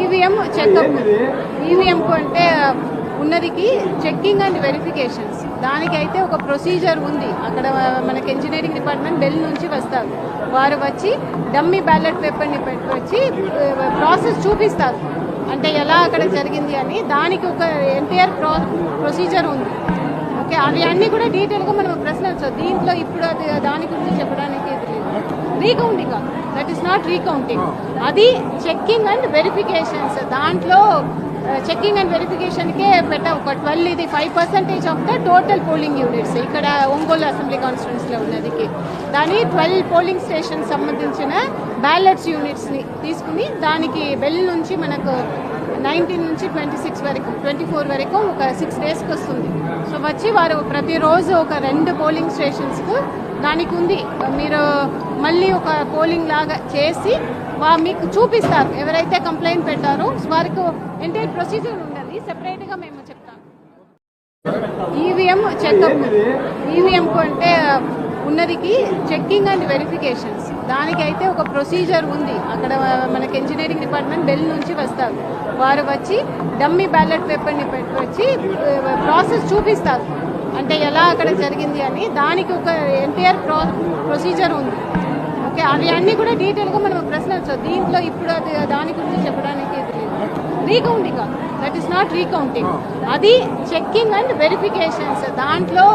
EVM checkup EVM అంటే ఉన్నదికి checking and verifications దానికైతే ఒక ప్రొసీజర్ ఉంది. అక్కడ మనకి ఇంజనీరింగ్ డిపార్ట్మెంట్ బెల్ నుంచి వస్తారు. వారు వచ్చి డమ్మీ బ్యాలెట్ పేపర్ని వచ్చి ప్రాసెస్ చూపిస్తారు. అంటే ఎలా అక్కడ జరిగింది అని దానికి ఒక ఎంటైర్ ప్రో ప్రొసీజర్ ఉంది. ఓకే అవి అన్నీ కూడా డీటెయిల్గా మనం ప్రశ్నించవచ్చు దీంట్లో ఇప్పుడు అది దాని గురించి చెప్పడానికి ఇది recounting that is not recounting అది చెక్కింగ్ అండ్ వెరిఫికేషన్స్ దాంట్లో చెక్కింగ్ అండ్ వెరిఫికేషన్కే పెట్ట ఒక ట్వెల్వ్ ఇది five percentage of the total polling units ఇక్కడ ఒంగోలు అసెంబ్లీ కాన్స్టిట్యూన్సీలో ఉన్నదికి. దాని ట్వెల్వ్ పోలింగ్ స్టేషన్ సంబంధించిన బ్యాలెట్స్ యూనిట్స్ని తీసుకుని దానికి బెల్ నుంచి మనకు నైన్టీన్ నుంచి ట్వంటీ సిక్స్ వరకు ట్వంటీ ఫోర్ వరకు ఒక సిక్స్ డేస్కి వస్తుంది. సో వచ్చి వారు ప్రతిరోజు ఒక రెండు పోలింగ్ స్టేషన్స్కు దానికి ఉంది. మీరు మళ్ళీ ఒక పోలింగ్ లాగా చేసి వా మీకు చూపిస్తారు. ఎవరైతే కంప్లైంట్ పెట్టారో వారికి ఎంటైర్ ప్రొసీజర్ ఉండాలి. సెపరేట్గా మేము చెప్తాం. EVM checkup. ఈవీఎంకు అంటే ఉన్నదికి చెక్కింగ్ అండ్ వెరిఫికేషన్స్ దానికైతే ఒక ప్రొసీజర్ ఉంది. అక్కడ మనకి ఇంజనీరింగ్ డిపార్ట్మెంట్ బెల్ నుంచి వస్తారు. వారు వచ్చి డమ్మీ బ్యాలెట్ పేపర్ని వచ్చి ప్రాసెస్ చూపిస్తారు. అంటే ఎలా అక్కడ జరిగింది అని దానికి ఒక ఎంటైర్ ప్రో ప్రొసీజర్ ఉంది. ఓకే? అవి అన్నీ కూడా డీటెయిల్గా మనం ప్రశ్నించవచ్చు దీంట్లో ఇప్పుడు అది దాని గురించి చెప్పడానికి recounting that is not recounting అది చెక్కింగ్ అండ్ వెరిఫికేషన్స్ దాంట్లో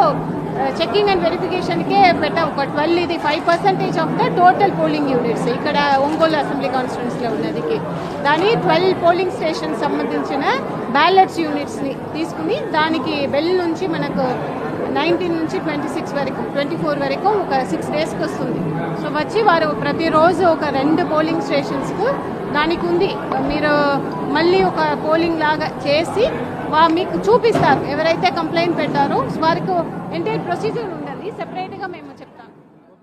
చెకింగ్ అండ్ వెరిఫికేషన్కే పెట్ట. ఒక ట్వెల్వ్ ఇది five percentage of the total polling units ఇక్కడ ఒంగోలు అసెంబ్లీ కాన్స్టిట్యూన్సీలో ఉన్నదికి దాని ట్వెల్వ్ పోలింగ్ స్టేషన్ సంబంధించిన బ్యాలెట్స్ యూనిట్స్ని తీసుకుని దానికి బెల్ నుంచి మనకు నైన్టీన్ నుంచి ట్వంటీ సిక్స్ వరకు ట్వంటీ ఫోర్ వరకు ఒక సిక్స్ డేస్కి వస్తుంది. సో వచ్చి వారు ప్రతిరోజు ఒక రెండు పోలింగ్ స్టేషన్స్కు దానికి ఉంది మీరు మళ్ళీ ఒక పోలింగ్ లాగా చేసి వా మీకు చూపిస్తారు. ఎవరైతే కంప్లైంట్ పెట్టారో వారికి ఎంటైర్ ప్రొసీజర్ ఉండాలి. సెపరేట్గా మేము చెప్తాం.